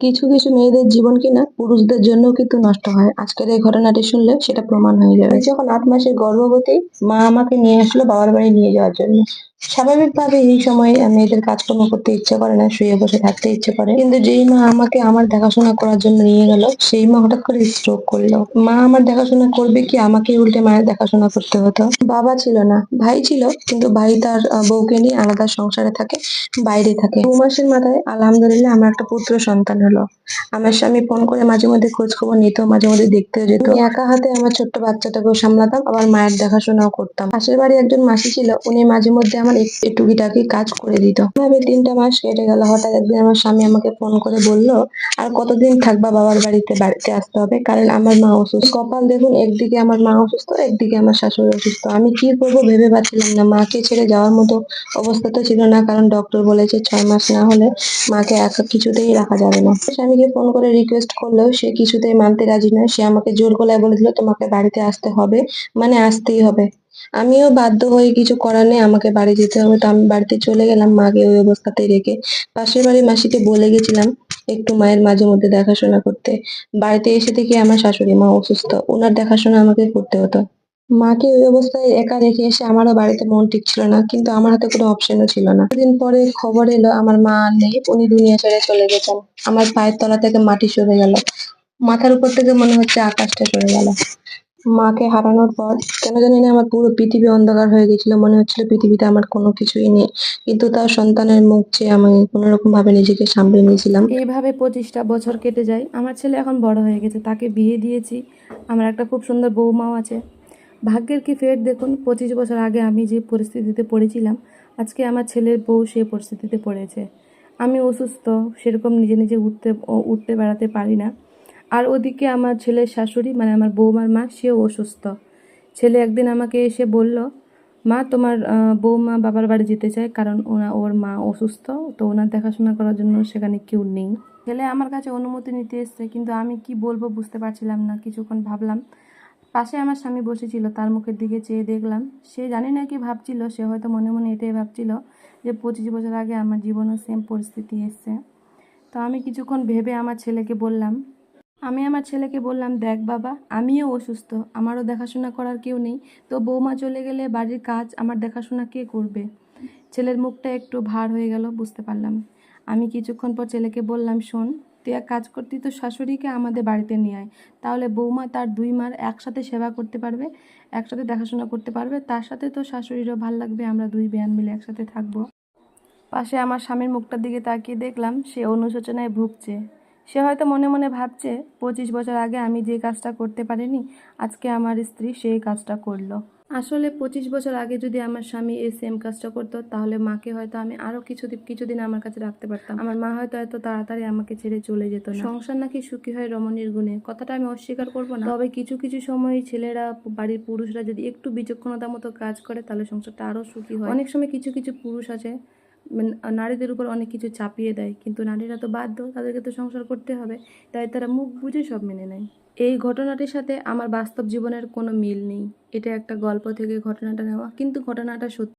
কিছু কিছু মেয়েদের জীবন কিনা পুরুষদের জন্য কিন্তু নষ্ট হয়। আজকের এই ঘটনাটি শুনলে সেটা প্রমাণ হয়ে যাবে। যখন আট মাসের গর্ভবতী মা আমাকে নিয়ে আসলো বাবার বাড়ি নিয়ে যাওয়ার জন্য। স্বাভাবিকভাবে এই সময় মেয়েদের কাজকর্ম করতে ইচ্ছে করে না, শুয়ে বসে থাকতে ইচ্ছে করে। কিন্তু যেই মা আমাকে আমার দেখাশোনা করার জন্য নিয়ে গেল, সেই মা হঠাৎ করে স্ট্রোক করল। মা আমার দেখাশোনা করবে কি আমাকে উল্টে মায়ের দেখাশোনা করতে হতো? বাবা ছিল না, ভাই ছিল, কিন্তু ভাই তার বউকে নিয়ে আলাদা সংসারে থাকে, বাইরে থাকে। দু মাসের মাথায় আলহামদুলিল্লাহ আমার একটা পুত্র সন্তান হলো। আমার স্বামী ফোন করে মাঝে মধ্যে খোঁজ খবর নিত, মাঝে মধ্যে দেখতেও যেত। একা হাতে আমার ছোট্ট বাচ্চাটাকেও সামলাতাম, আবার মায়ের দেখাশোনাও করতাম। পাশের বাড়ি একজন মাসি ছিল, উনি মাঝে মধ্যে আমার একটু টুকিটাকি কাজ করে দিত। এভাবে তিনটা মাস কেটে গেল। হঠাৎ একদিন আমার স্বামী আমাকে ফোন করে বলল, আর কতদিন থাকবা বাবার বাড়িতে বাড়িতে আসতে হবে? কারণ আমার মা অসুস্থ। কপাল দেখুন, একদিকে আমার মা অসুস্থ, একদিকে আমার শাশুড়ি অসুস্থ। আমি কি করব ভেবে পাচ্ছিলাম না। মাকে ছেড়ে যাওয়ার মতো অবস্থা তো ছিল না, কারণ ডক্টর বলেছে ছয় মাস না হলে মাকে একা কিছুতেই রাখা যাবে না। স্বামীকে ফোন করে রিকোয়েস্ট করলেও সে কিছুতেই মানতে রাজি নয়। সে আমাকে জোর গলায় বলে দিল তোমাকে বাড়িতে আসতে হবে মানে আসতেই হবে। আমিও বাধ্য হয়ে কিছু করার নেই, আমাকে বাড়ি যেতে হবে। তো আমি বাড়িতে চলে গেলাম, মাকে ওই অবস্থাতেই রেখে। পাশের বাড়ির মাসিকে বলে গেছিলাম একটু মায়ের মাঝে মধ্যে দেখাশোনা করতে। বাড়িতে এসে দেখি আমার শাশুড়ি মা অসুস্থ। ওনার দেখাশোনা আমাকে করতে হতো। মাকে ওই অবস্থায় একা রেখে এসে আমারও বাড়িতে মন ঠিক ছিল না, কিন্তু আমার হাতে কোনো অপশনও ছিল না। দিন পরে খবর এলো, আমার মা নেই, উনি দুনিয়া ছেড়ে চলে গেছেন। আমার পায়ের তলা থেকে মাটি সরে গেল। মাথার উপর থেকে মনে হচ্ছে আকাশটা সরে গেল। মাকে হারানোর পর কেন জানি না আমার পুরো পৃথিবী অন্ধকার হয়ে গেছিল, মনে হচ্ছিল পৃথিবীতে আমার কোনো কিছুই নেই। কিন্তু তার সন্তানের মুখ চেয়ে আমি কোনো রকম ভাবে নিজেকে সামলে নিয়েছিলাম। এইভাবে পঁচিশটা বছর কেটে যায়। আমার ছেলে এখন বড় হয়ে গেছে, তাকে বিয়ে দিয়েছি। আমার একটা খুব সুন্দর বৌমাও আছে। ভাগ্যের কি ফের দেখুন, পঁচিশ বছর আগে আমি যে পরিস্থিতিতে পড়েছিলাম, আজকে আমার ছেলের বউ সেই পরিস্থিতিতে পড়েছে। আমি অসুস্থ, সেরকম নিজে নিজে উঠতে উঠতে বেড়াতে পারি না। আর ওদিকে আমার ছেলের শাশুড়ি মানে আমার বৌমার মা, সেও অসুস্থ। ছেলে একদিন আমাকে এসে বলল, মা, তোমার বৌমা বাবার বাড়ি যেতে চায় কারণ ওনা, ওর মা অসুস্থ, তো ওনার দেখাশোনা করার জন্য সেখানে কেউ নেই। ছেলে আমার কাছে অনুমতি নিতে এসছে, কিন্তু আমি কি বলব বুঝতে পারছিলাম না, কিছুক্ষণ ভাবলাম। পাশে আমার স্বামী বসেছিল, তার মুখের দিকে চেয়ে দেখলাম। সে জানি না কি ভাবছিল, সে হয়তো মনে মনে এটাই ভাবছিল যে পঁচিশ বছর আগে আমার জীবনেও সেম পরিস্থিতি এসছে। তো আমি কিছুক্ষণ ভেবে আমার ছেলেকে বললাম আমি আমার ছেলেকে বললাম, দেখ বাবা, আমিও অসুস্থ, আমারও দেখাশোনা করার কেউ নেই, তো বৌমা চলে গেলে বাড়ির কাজ আমার দেখাশোনা কে করবে? ছেলের মুখটা একটু ভার হয়ে গেল, বুঝতে পারলাম। আমি কিছুক্ষণ পর ছেলেকে বললাম, শোন, তুই এক কাজ করতি তো শাশুড়িকে আমাদের বাড়িতে নিয়ে আয়, তাহলে বৌমা তার দুই মার একসাথে সেবা করতে পারবে, একসাথে দেখাশোনা করতে পারবে, তার সাথে তো শাশুড়িরও ভালো লাগবে, আমরা দুই বেয়ান মিলে একসাথে থাকব। পাশে আমার স্বামীর মুখটার দিকে তাকিয়ে দেখলাম, সে অনুশোচনায় ভুগছে। সে হয়তো মনে মনে ভাবছে, পঁচিশ বছর আগে আমি যে কাজটা করতে পারিনি, আজকে আমার স্ত্রী সেই কাজটা করল। আসলে পঁচিশ বছর আগে যদি আমার স্বামী এই সেম কাজটা করতো, তাহলে মাকে হয়তো আমি আরও কিছুদিন কিছুদিন আমার কাছে রাখতে পারতাম। আমার মা হয়তো এত তাড়াতাড়ি আমাকে ছেড়ে চলে যেত না। সংসার নাকি সুখী হয় রমণীর গুণে, কথাটা আমি অস্বীকার করব না। তবে কিছু কিছু সময় ছেলেরা, বাড়ির পুরুষরা যদি একটু বিচক্ষণতার মতো কাজ করে, তাহলে সংসারটা আরও সুখী হয়। অনেক সময় কিছু কিছু পুরুষ আছে নারীদের উপর অনেক কিছু চাপিয়ে দেয়। কিন্তু নারীরা তো বাধ্য, তাদেরকে তো সংসার করতে হবে। তাই তারা মুখ বুঝে সব মেনে নেয়। এই ঘটনাটির সাথে আমার বাস্তব জীবনের কোনো মিল নেই। এটা একটা গল্প থেকে ঘটনাটা নেওয়া। কিন্তু ঘটনাটা সত্যি।